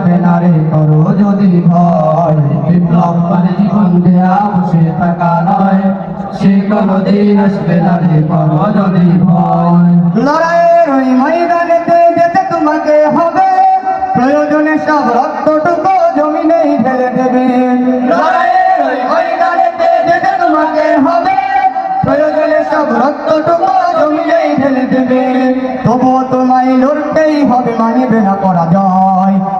আসবে না রে করো যদি ভয়। বিপ্লব মানে জীবন দেয়া বসে থাকা নয়। সে কোনো দিন আসবে না রে করো যদি ভয়। হবে। প্রয়োজনে সব রক্তটুকু দেবে। লড়াইয়ের ওই ময়দানেতে যেতে তোমাকে হবে। প্রয়োজনে সব রক্তটুকু জমিনেই ঢেলে দেবে। তবুও তোমায় লড়তেই হবে, মানিবে না পরাজয়।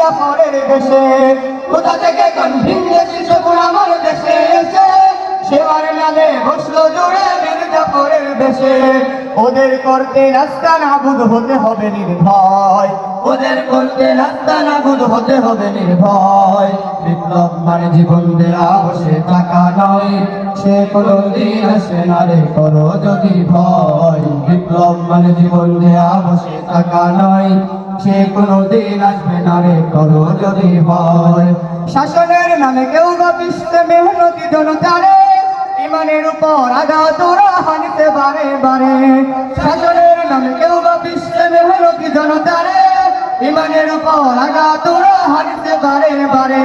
জাফরের দেশে। কোথা থেকে আমার দেশে এসে? সেবার বসল জুড়ে জাফরের দেশে। ওদের করতে রাস্তা নাবুদ হতে হবে নির্ভয়। ওদের করতে রাস্তা নাবুদ হতে হবে নির্ভয়। বিপ্লব মানে জীবন দেয়া, বসে থাকা নয়। সে কোনো দিন আসে না রে করো যদি ভয়। বিপ্লব মানে জীবন দেয়া, বসে থাকা নয়। সে কোনো দিন আসবে না রে করো যদি হয়। শাসনের নামে কেউ বা বিশ্বে মেহনতি জনতারে ইমানের উপর আঘাত ওরা হানিতে বারে বারে। শাসনের নামে কেউ বা বিশ্বে মেহনতি জনতারে ইমানের উপর আঘাত ওরা হানিতে বারে বারে।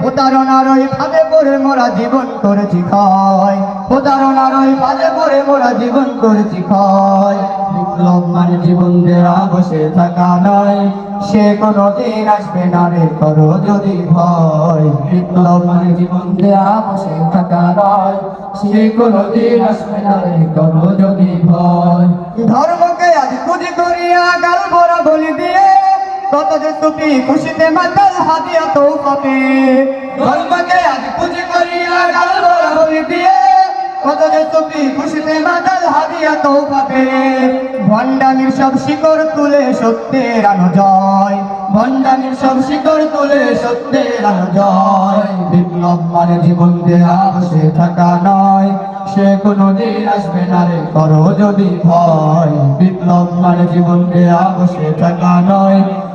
প্রতারণার ওই ফাঁদে পড়ে মোরা জীবন করেছি ক্ষয় প্রতারণার ওই ফাঁদে পড়ে মোরা জীবন করেছি ক্ষয় বিপ্লব মানে জীবন দেয়া, বসে থাকা নয়। সে কোনো দিন আসবে না রে করো যদি ভয়। বিপ্লব মানে জীবন দেয়া, বসে থাকা নয়। সে কোনো দিন আসবে না রে করো যদি ভয়। ধর্মকে আজ খুঁজি করিয়া গাল বলি যে তুমি খুশিতে মাতাল হাতিয়া তো পাবে ধর্মকে আজ খুঁজি করিয়া গাল ভরা বলি দিয়ে কত তুমি খুশিতে মাতাল হাতিয়া তো পাবে ভণ্ডামির সব শিকড় তুলে সত্যের আনো জয়। ভণ্ডামির সব শিকড় তুলে সত্যের আনো জয়। বিপ্লব মানে জীবন দেয়া বসে থাকা নয়। সে কোনো দিন আসবে না রে, করো যদি ভয়। বিপ্লব মানে জীবন দেয়া বসে থাকা নয়।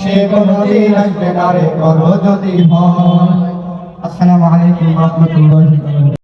সে কোনদিন আসবে না রে করো যদি ভয় আসসালামু আলাইকুম রহমতুল্লাহ